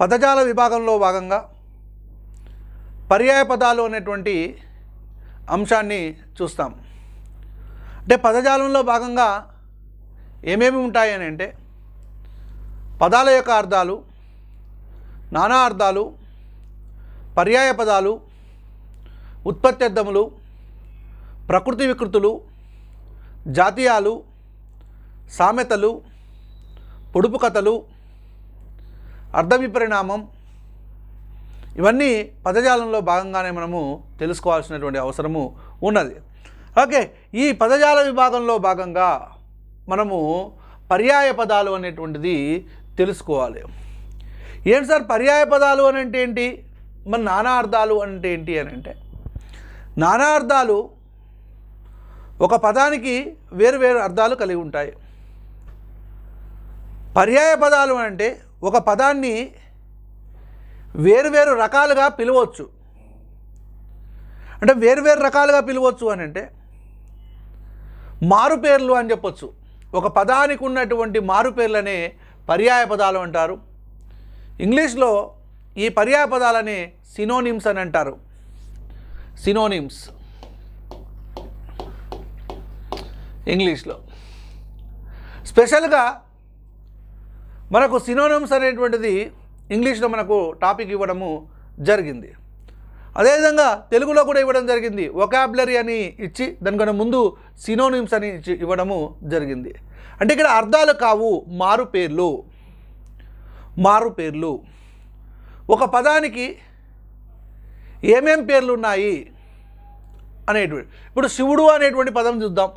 పదజాల విభాగంలో భాగంగా పర్యాయ పదాలు అనేటువంటి అంశాన్ని చూస్తాం. అంటే పదజాలంలో భాగంగా ఏమేమి ఉంటాయి అని అంటే పదాల యొక్క అర్థాలు నానా అర్థాలు పర్యాయ పదాలు ఉత్పత్త్యర్థములు ప్రకృతి వికృతులు జాతీయాలు సామెతలు పొడుపు కథలు అర్థ విపరిణామం ఇవన్నీ పదజాలంలో భాగంగానే మనము తెలుసుకోవాల్సినటువంటి అవసరము ఉన్నది. ఓకే ఈ పదజాల విభాగంలో భాగంగా మనము పర్యాయ పదాలు అనేటువంటిది తెలుసుకోవాలి. ఏంటి సార్ పర్యాయ పదాలు అని అంటే ఏంటి? మన నానా అర్థాలు అంటే ఏంటి అని అంటే నానా అర్థాలు ఒక పదానికి వేరు వేరు అర్థాలు కలిగి ఉంటాయి. పర్యాయ పదాలు అంటే ఒక పదాన్ని వేరు వేరు రకాలుగా పిలవచ్చు. అంటే వేరు వేరు రకాలుగా పిలవచ్చు అని అంటే మారుపేర్లు అని చెప్పొచ్చు. ఒక పదానికి ఉన్నటువంటి మారుపేర్లనే పర్యాయ పదాలు అంటారు. ఇంగ్లీష్లో ఈ పర్యాయ పదాలని సినోనిమ్స్ అని అంటారు. సినోనిమ్స్. ఇంగ్లీష్లో. స్పెషల్గా మనకు సినోనిమ్స్ అనేటువంటిది ఇంగ్లీష్లో మనకు టాపిక్ ఇవ్వడము జరిగింది. అదేవిధంగా తెలుగులో కూడా ఇవ్వడం జరిగింది. ఒకాబులరీ అని ఇచ్చి దానికన్నా ముందు సినోనిమ్స్ అని ఇచ్చి ఇవ్వడము జరిగింది. అంటే ఇక్కడ అర్థాలు కావు మారు పేర్లు. మారు పేర్లు. ఒక పదానికి ఏమేం పేర్లు ఉన్నాయి అనేటువంటి ఇప్పుడు శివుడు అనేటువంటి పదం చూద్దాం.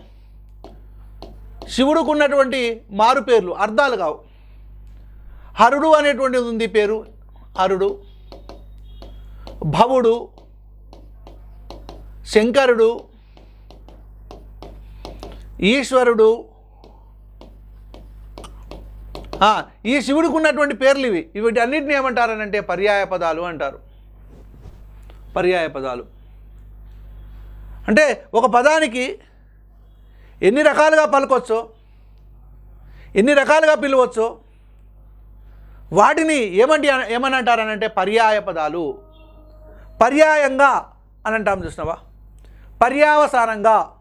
శివుడుకు ఉన్నటువంటి మారు పేర్లు అర్థాలు కావు. హరుడు అనేటువంటిది ఉంది పేరు. హరుడు. భవుడు. శంకరుడు. ఈశ్వరుడు. ఈ శివుడికి ఉన్నటువంటి పేర్లు ఇవి. వీటన్నిటిని ఏమంటారనంటే పర్యాయ పదాలు అంటారు. పర్యాయ పదాలు. అంటే ఒక పదానికి ఎన్ని రకాలుగా పలకొచ్చో ఎన్ని రకాలుగా పిలవచ్చో వాటిని ఏమంటి ఏమని అంటారనంటే పర్యాయ పదాలు పర్యాయంగా అని అంటాం చూసినావా? పర్యావసానంగా.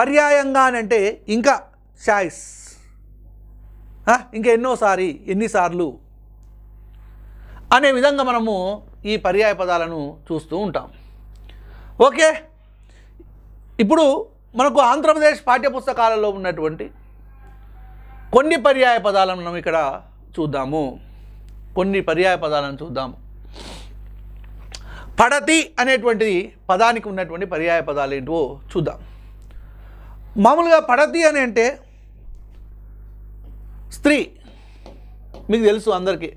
పర్యాయంగా అని అంటే ఇంకా చాయిస్. ఇంకా ఎన్నోసారి ఎన్నిసార్లు? అనే విధంగా మనము ఈ పర్యాయ పదాలను చూస్తూ ఉంటాం. ఓకే? ఇప్పుడు మనకు ఆంధ్రప్రదేశ్ పాఠ్యపుస్తకాలలో ఉన్నటువంటి కొన్ని పర్యాయ పదాలను మనం ఇక్కడ చూద్దాము. కొన్ని పర్యాయ పదాలను చూద్దాము. పడతి అనేటువంటి పదానికి ఉన్నటువంటి పర్యాయ పదాలు ఏంటో చూద్దాం. మామూలుగా పడతి అని అంటే స్త్రీ. మీకు తెలుసు అందరికీ.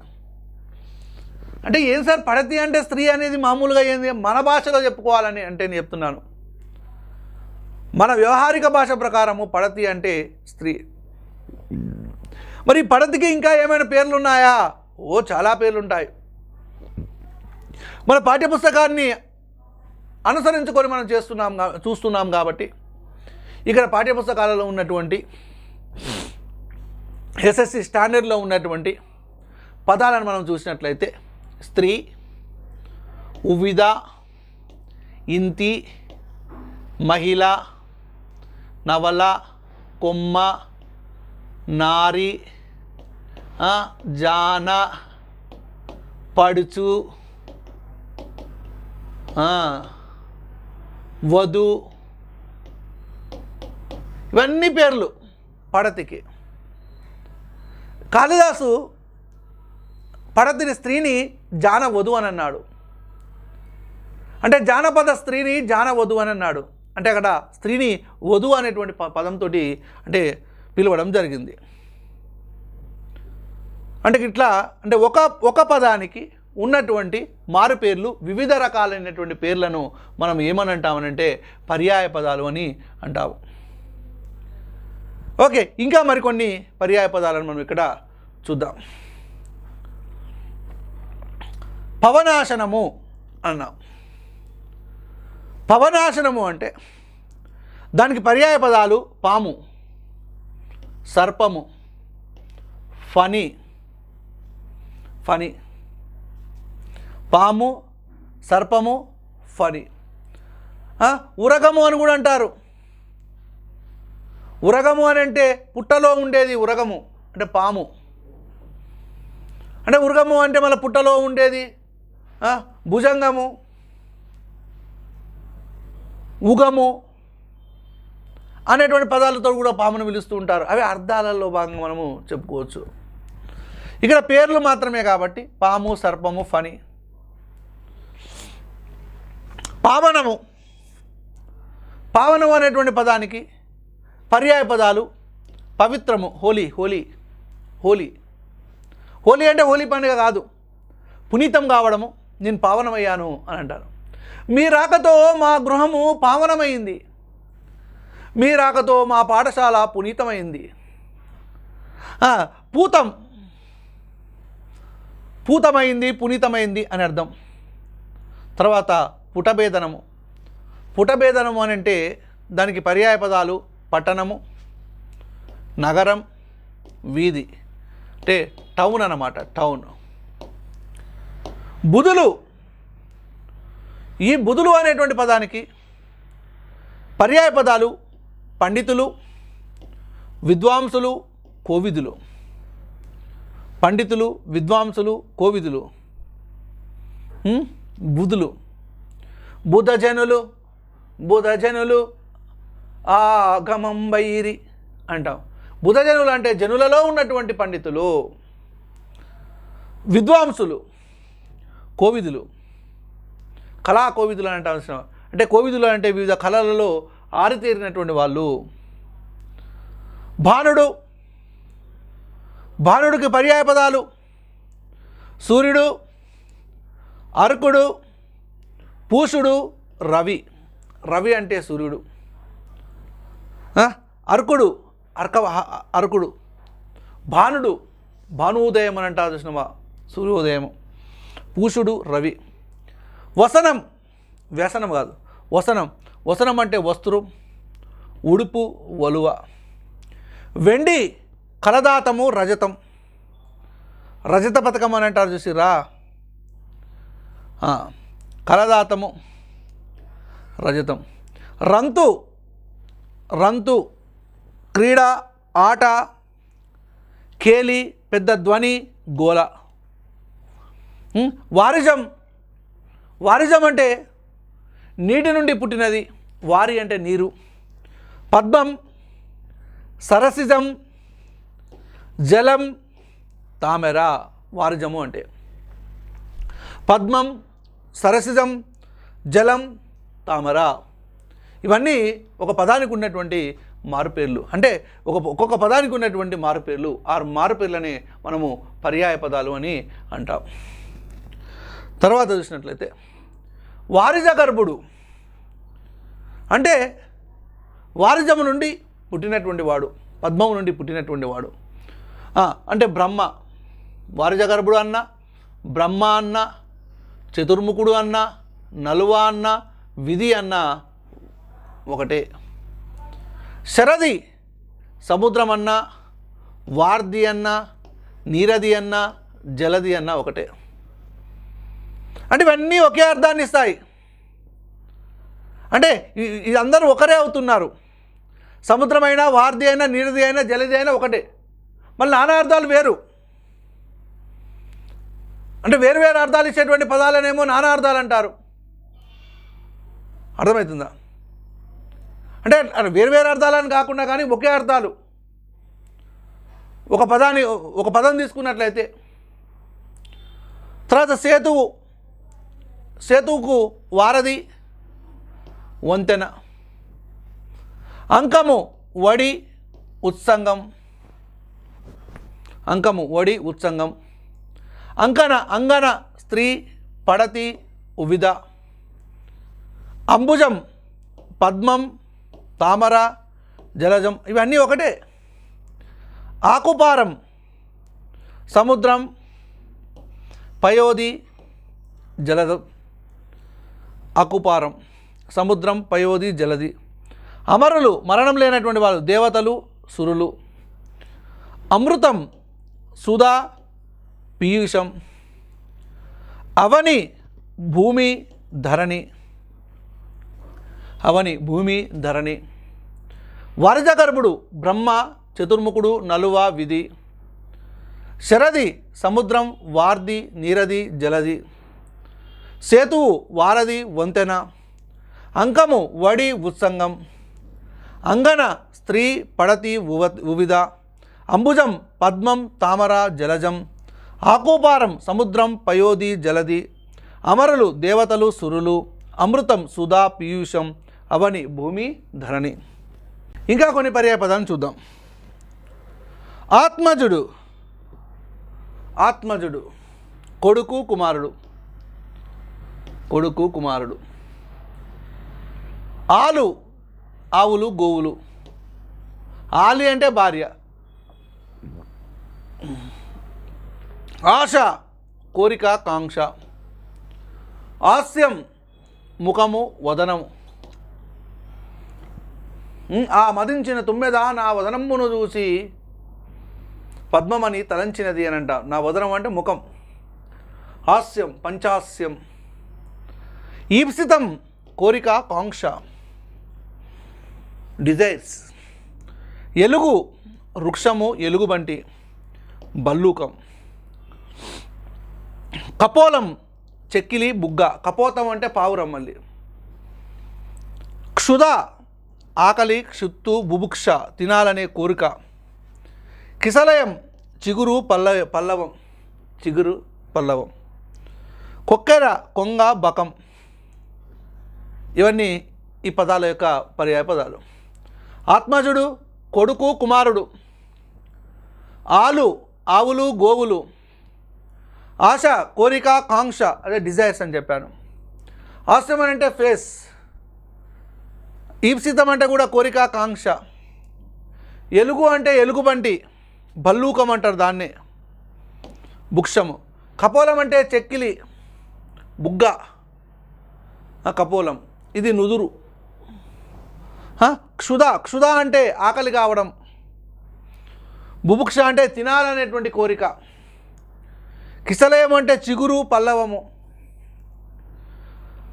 అంటే ఏం సార్ పడతి అంటే స్త్రీ అనేది మామూలుగా ఏంది? మన భాషలో చెప్పుకోవాలని అంటే నేను చెప్తున్నాను. మన వ్యవహారిక భాష ప్రకారము పడతి అంటే స్త్రీ. మరి ఈ పడతికి ఇంకా ఏమైనా పేర్లు ఉన్నాయా ఓ చాలా పేర్లు ఉంటాయి మన పాఠ్యపుస్తకాన్ని అనుసరించుకొని మనం చేస్తున్నాం చూస్తున్నాం కాబట్టి ఇక్కడ పాఠ్యపుస్తకాలలో ఉన్నటువంటి ఎస్ఎస్సి స్టాండర్డ్లో ఉన్నటువంటి పదాలను మనం చూసినట్లయితే స్త్రీ ఉవిద ఇంతి మహిళ నవల కొమ్మ నారి జాన పడుచు వధు ఇవన్నీ పేర్లు పడతికి. కాళిదాసు పడతిని స్త్రీని జాన వధు అని అన్నాడు. అంటే జానపద స్త్రీని జాన వధు అని అన్నాడు. అంటే అక్కడ స్త్రీని వధు అనేటువంటి ప పదంతో అంటే పిలవడం జరిగింది. అంటే ఇట్లా అంటే ఒక ఒక పదానికి ఉన్నటువంటి మారు పేర్లు వివిధ రకాలైనటువంటి పేర్లను మనం ఏమని అంటామనంటే పర్యాయ పదాలు అని అంటాము. ఓకే ఇంకా మరికొన్ని పర్యాయ పదాలను మనం ఇక్కడ చూద్దాం. పవనాశనము అన్నాం. పవనాశనము అంటే దానికి పర్యాయ పదాలు పాము. సర్పము. ఫనీ ఫని పాము సర్పము ఫని ఉరగము అని కూడా అంటారు. ఉరగము అని అంటే పుట్టలో ఉండేది ఉరగము అంటే పాము. అంటే ఉరగము అంటే మళ్ళీ పుట్టలో ఉండేది భుజంగము ఉగము అనేటువంటి పదాలతో కూడా పామును పిలుస్తూ ఉంటారు. అవి అర్థాలలో భాగంగా మనము చెప్పుకోవచ్చు. ఇక్కడ పేర్లు మాత్రమే కాబట్టి పాము సర్పము ఫని పావనము. పావనము అనేటువంటి పదానికి పర్యాయ పదాలు. పవిత్రము హోలీ హోలీ హోలీ. హోలీ అంటే హోలీ పండుగ కాదు. పునీతం కావడము. నేను పావనమయ్యాను అని అంటారు. మీ రాకతో మా గృహము పావనమైంది. మీ రాకతో మా పాఠశాల పునీతమైంది. పూతం. పూతమైంది పునీతమైంది అని అర్థం. తర్వాత పుటభేదనము. పుటభేదనము అని అంటే దానికి పర్యాయ పదాలు పట్టణము నగరం వీధి. అంటే టౌన్ అన్నమాట టౌన్. బుధులు. ఈ బుధులు అనేటువంటి పదానికి పర్యాయ పదాలు పండితులు విద్వాంసులు కోవిదులు. పండితులు విద్వాంసులు కోవిదులు. బుధులు. బుధజనులు బుధజనులు ఆగమం వైరి అంటాం. బుధజనులు అంటే జనులలో ఉన్నటువంటి పండితులు విద్వాంసులు కోవిదులు. కళా కోవిదులు అని అంటాల్సిన అంటే కోవిదులు అంటే వివిధ కళలలో ఆరితేరినటువంటి వాళ్ళు భానుడు. భానుడికి పర్యాయ పదాలు. సూర్యుడు అర్కుడు పూషుడు రవి. రవి అంటే సూర్యుడు. అర్కుడు అర్క అర్కుడు. భానుడు భానుదయం అని అంటారు చూసినమా సూర్యోదయం. పూషుడు రవి. వసనం వ్యసనం కాదు. వసనం వసనం అంటే వస్త్రం ఉడుపు వలువ. వెండి కలదాతము రజతం. రజత పథకం అని అంటారు చూసిరా కలదాతము రజతం. రంతు రంతు క్రీడ ఆట కేలి పెద్ద ధ్వని గోల. వారిజం. వారిజం అంటే నీటి నుండి పుట్టినది. వారి అంటే నీరు. పద్మం సరసిజం జలం తామెర వారిజము అంటే. పద్మం సరసిజం జలం తామర. ఇవన్నీ ఒక పదానికి ఉన్నటువంటి మారుపేర్లు. అంటే ఒక ఒక్కొక్క పదానికి ఉన్నటువంటి మారుపేర్లు. ఆ మారుపేర్లని మనము పర్యాయ పదాలు అని అంటాం. తర్వాత చూసినట్లయితే వారిజ గర్భుడు. అంటే వారిజము నుండి పుట్టినటువంటి వాడు పద్మము నుండి పుట్టినటువంటి వాడు. అంటే బ్రహ్మ వారిజగర్భుడు అన్న బ్రహ్మ అన్న చతుర్ముఖుడు అన్న నలువ అన్న విధి అన్న ఒకటే. శరది సముద్రం అన్న వార్ది అన్న నీరది అన్న జలది అన్న ఒకటే. అంటే ఇవన్నీ ఒకే అర్థాన్ని ఇస్తాయి. అంటే ఇదందరూ ఒకరే అవుతున్నారు. సముద్రమైనా వార్ది అయినా నీరుది అయినా జలది అయినా ఒకటే. మళ్ళీ నానా అర్థాలు వేరు. అంటే వేరు వేరు అర్థాలు ఇచ్చేటువంటి పదాలనేమో నానా అర్థాలు అంటారు. అర్థమవుతుందా? అంటే వేరు వేరు అర్థాలని కాకుండా కానీ ఒకే అర్థాలు. ఒక పదాన్ని ఒక పదం తీసుకున్నట్లయితే తర్వాత సేతువు. సేతువుకు వారధి వంతెన. అంకము వడి ఉత్సంగం. అంకము వడి ఉత్సంగం. అంకన అంగన స్త్రీ పడతి ఉవిధ అంబుజం పద్మం తామర జలజం ఇవన్నీ ఒకటే. ఆకుపారం సముద్రం పయోది జలజం. అకుపారం సముద్రం పయోది జలది అమరులు మరణం లేనటువంటి వాళ్ళు దేవతలు సురులు. అమృతం సుధా పీయూషం. అవని భూమి ధరణి. అవని భూమి ధరణి. వరజగర్భుడు బ్రహ్మ చతుర్ముఖుడు నలువ విధి. శరది సముద్రం వార్ది నీరది జలది సేతువు వారది వంతెన. అంకము వడి ఉత్సంగం. అంగన స్త్రీ పడతి ఉవ ఉవిధ అంబుజం పద్మం తామర జలజం. ఆకోపారం సముద్రం పయోధి జలది అమరులు దేవతలు సురులు. అమృతం సుధా పీయూషం. అవని భూమి ధరణి. ఇంకా కొన్ని పర్యాయ పదాలను చూద్దాం. ఆత్మజుడు. ఆత్మజుడు. కొడుకు కుమారుడు. కొడుకు కుమారుడు. ఆలు ఆవులు గోవులు. ఆలి అంటే భార్య. ఆశ కోరిక కాంక్ష. హాస్యం ముఖము వదనము. ఆ మదించిన తుమ్మెద నా వదనమును చూసి పద్మమని తలంచినది అని అంట. నా వదనం అంటే ముఖం. హాస్యం పంచాస్యం. ఈప్సితం కోరిక కాంక్ష. డిజైర్స్. ఎలుగు వృక్షము ఎలుగుబంటి బల్లూకం. కపోలం చెక్కిలి బుగ్గ. కపోతం అంటే పావురం మళ్ళీ. క్షుధ ఆకలి క్షుత్తు బుభుక్ష తినాలనే కోరిక. కిసలయం చిగురు పల్లవ పల్లవం. చిగురు పల్లవం. కొక్కెర కొంగ బకం. ఇవన్నీ ఈ పదాల యొక్క పర్యాయ పదాలు. ఆత్మజుడు కొడుకు కుమారుడు. ఆలు ఆవులు గోవులు. ఆశ కోరిక కాంక్ష అదే డిజైర్స్ అని చెప్పాను. ఆశ్రమం అంటే ఫేస్ ఈప్సితం అంటే కూడా కోరిక కాంక్ష. ఎలుగు అంటే ఎలుగుబంటి భల్లూకం అంటారు దాన్నే. బుక్షము కపోలం అంటే చెక్కిలి బుగ్గ. ఆ కపోలం. ఇది నుదురు. క్షుధ క్షుధ అంటే ఆకలి కావడం. బుభుక్ష అంటే తినాలనేటువంటి కోరిక. కిసలయం అంటే చిగురు పల్లవము.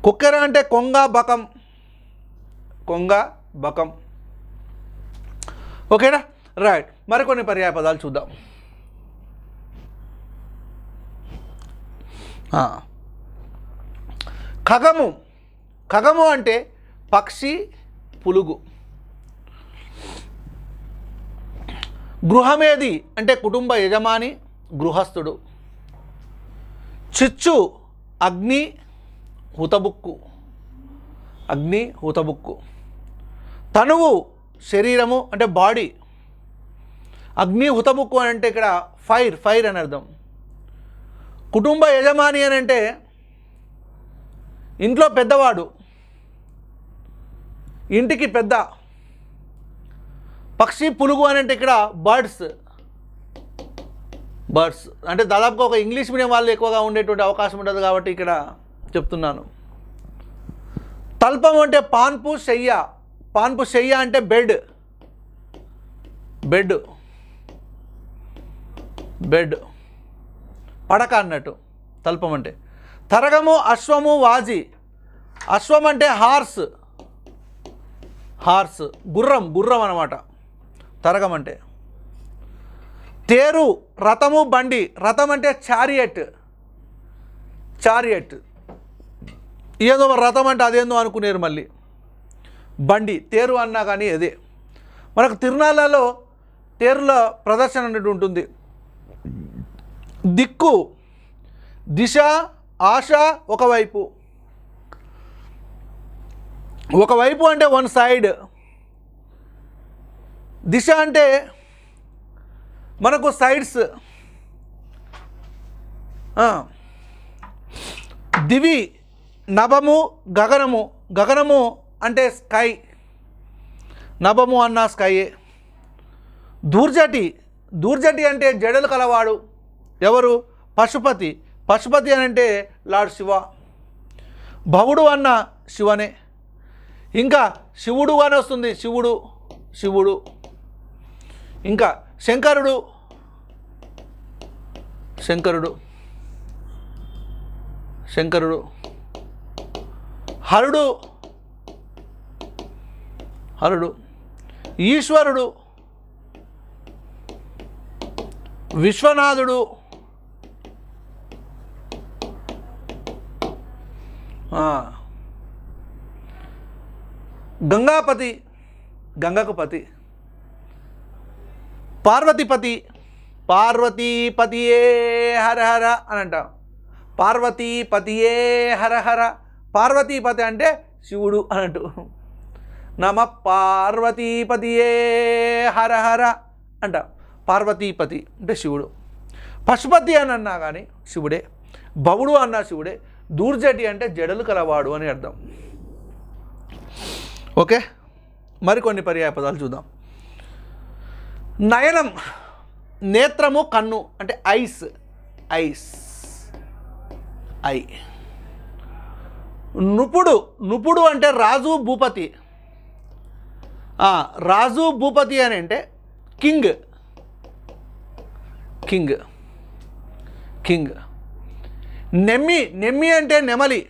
కుక్కెర అంటే కొంగ బకం. కొంగ బకం. ఓకేనా? రైట్. మరికొన్ని పర్యాయ పదాలు చూద్దాం. ఖగము. ఖగము అంటే పక్షి పులుగు. గృహమేది? అంటే కుటుంబ యజమాని గృహస్థుడు. చిచ్చు అగ్ని హుతబుక్కు. అగ్ని హుతబుక్కు. తనువు శరీరము అంటే బాడీ. అగ్ని హుతబుక్కు అని అంటే ఇక్కడ ఫైర్ ఫైర్ అని అర్థం. కుటుంబ యజమాని అని అంటే ఇంట్లో పెద్దవాడు. ఇంటికి పెద్ద. పక్షి పులుగు అని అంటే ఇక్కడ బర్డ్స్. బర్డ్స్. అంటే దాదాపుగా ఒక ఇంగ్లీష్ మీడియం వాళ్ళు ఎక్కువగా ఉండేటువంటి అవకాశం ఉంటుంది కాబట్టి ఇక్కడ చెప్తున్నాను. తల్పం అంటే పాన్పు శయ్య. పాన్పు శయ్య అంటే బెడ్. బెడ్. బెడ్. పడక అన్నట్టు. తల్పం అంటే. తరగము అశ్వము వాజి. అశ్వం అంటే హార్స్. హార్స్. గుర్రం గుర్రం అన్నమాట. తరగమంటే. అంటే తేరు రథము బండి రథం అంటే చారియట్. చారియట్. ఏదో రథం అంటే అదేందో అనుకునేరు మళ్ళీ. బండి తేరు అన్నా కానీ అదే. మనకు తిరునాళ్ళలో తేరుల ప్రదర్శన అనేది ఉంటుంది. దిక్కు దిశ ఆశ ఒకవైపు. ఒకవైపు అంటే వన్ సైడ్. దిశ అంటే మనకు సైడ్స్ దివి నభము గగనము. గగనము అంటే స్కై నభము అన్న స్కైయే దూర్జటి. దూర్జటి అంటే జడలు కలవాడు. ఎవరు? పశుపతి. పశుపతి అని అంటే లార్డ్ శివ. భవుడు అన్న శివనే. ఇంకా శివుడు అని వస్తుంది. శివుడు శివుడు. ఇంకా శంకరుడు. శంకరుడు. శంకరుడు. హరుడు. హరుడు. ఈశ్వరుడు. విశ్వనాథుడు. గంగాపతి. గంగకు పతి. పార్వతీపతి పార్వతీపతియే హర హర అని అంటాం. పార్వతీపతియే హర హర. పార్వతీపతి అంటే శివుడు అన్నట్టు నమ పార్వతీపతియే హర హర అంట. పార్వతీపతి అంటే శివుడు. పశుపతి అని అన్నా కానీ శివుడే. భవుడు అన్నా శివుడే. దూర్జటి అంటే జడలు కలవాడు అని అర్థం. ఓకే? మరికొన్ని పర్యాయ పదాలు చూద్దాం. నయనం నేత్రము కన్ను అంటే ఐస్ ఐస్ ఐ. నుపుడు నుపుడు అంటే రాజు భూపతి. రాజు భూపతి అని అంటే కింగ్. కింగ్. కింగ్. నెమ్మి నెమ్మి అంటే నెమలి.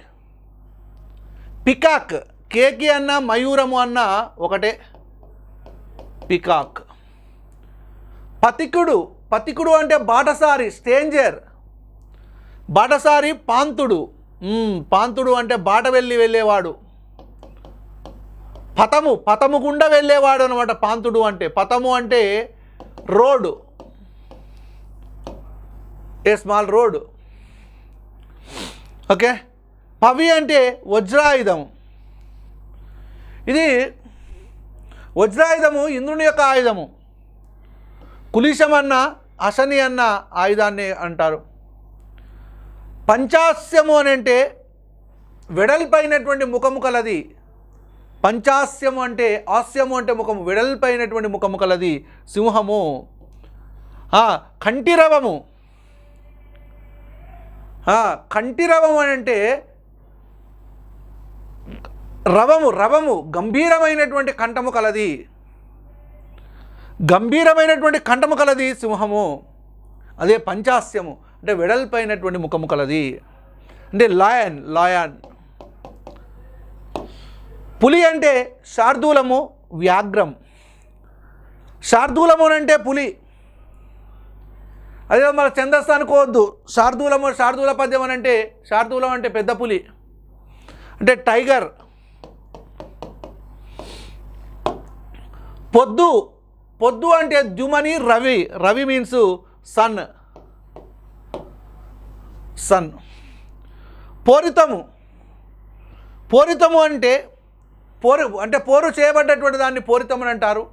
పికాక్ కేకి అన్న మయూరము అన్న ఒకటే. పికాక్. పతికుడు పతికుడు అంటే బాటసారి స్టేంజర్ బాటసారి పాంతుడు. పాంతుడు అంటే బాట వెళ్ళి వెళ్ళేవాడు. పతము పతము గుండా వెళ్ళేవాడు అనమాట పాంతుడు అంటే. పతము అంటే road. A small road. Okay? Pavi అంటే వజ్రాయుధం. ఇది వజ్రాయుధము ఇంద్రుని యొక్క ఆయుధము. కులిశమన్న అన్న అశని అన్న ఆయుధాన్ని అంటారు. పంచాస్యము అని అంటే వెడల్పైనటువంటి ముఖము కలది పంచాస్యము అంటే ఆస్యము అంటే ముఖము వెడల్పైనటువంటి ముఖము కలది సింహము కంటిరవము. కంఠిరవము అని అంటే రవము రవము గంభీరమైనటువంటి కంఠము కలది గంభీరమైనటువంటి కంఠము కలది సింహము. అదే పంచాస్యము. అంటే వెడల్పైనటువంటి ముఖము కలది. అంటే లాయన్ లాయన్ పులి అంటే శార్దూలము వ్యాఘ్రం. శార్దూలము అని అంటే పులి. అదే మన ఛందస్సు అనుకోవద్దు శార్దూలము శార్దూల పద్యం అని అంటే శార్దూలం అంటే పెద్ద పులి. అంటే టైగర్. పొద్దు పొద్దు అంటే ద్యుమని రవి. రవి మీన్స్ సన్ సన్ పోరితము. పోరితము అంటే పోరు అంటే పోరు చేయబడ్డటువంటి దాన్ని పోరితము అని అంటారు.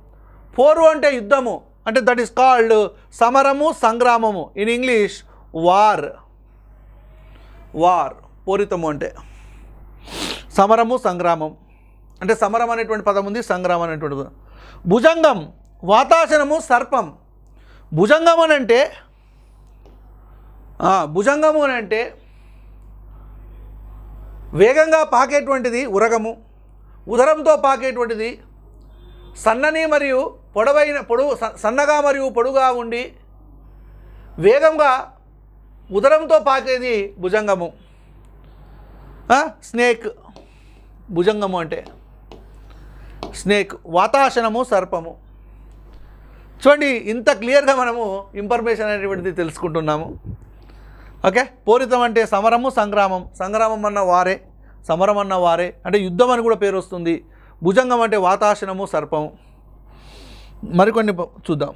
పోరు అంటే యుద్ధము. అంటే దట్ ఈస్ కాల్డ్ సమరము సంగ్రామము. ఇన్ ఇంగ్లీష్ వార్ వార్ పోరితము అంటే. సమరము సంగ్రామం. అంటే సమరం అనేటువంటి పదం ఉంది సంగ్రామం అనేటువంటి పదం. భుజంగం. వాతాసనము సర్పం. భుజంగం అని అంటే భుజంగము అని అంటే వేగంగా పాకేటువంటిది ఉరగము. ఉదరంతో పాకేటువంటిది సన్నని మరియు పొడవైన పొడుగు స- సన్నగా మరియు పొడుగా ఉండి వేగంగా ఉదరంతో పాకేది భుజంగము. స్నేక్. భుజంగము అంటే స్నేక్. వాతాసనము సర్పము. చూడండి ఇంత క్లియర్గా మనము ఇన్ఫర్మేషన్ అనేటువంటిది తెలుసుకుంటున్నాము. ఓకే? పూరితం అంటే సమరము సంగ్రామం. సంగ్రామం అన్న వారే సమరం అన్న వారే. అంటే యుద్ధం అని కూడా పేరు వస్తుంది. భుజంగం అంటే వాతాసనము సర్పము. మరికొన్ని చూద్దాం.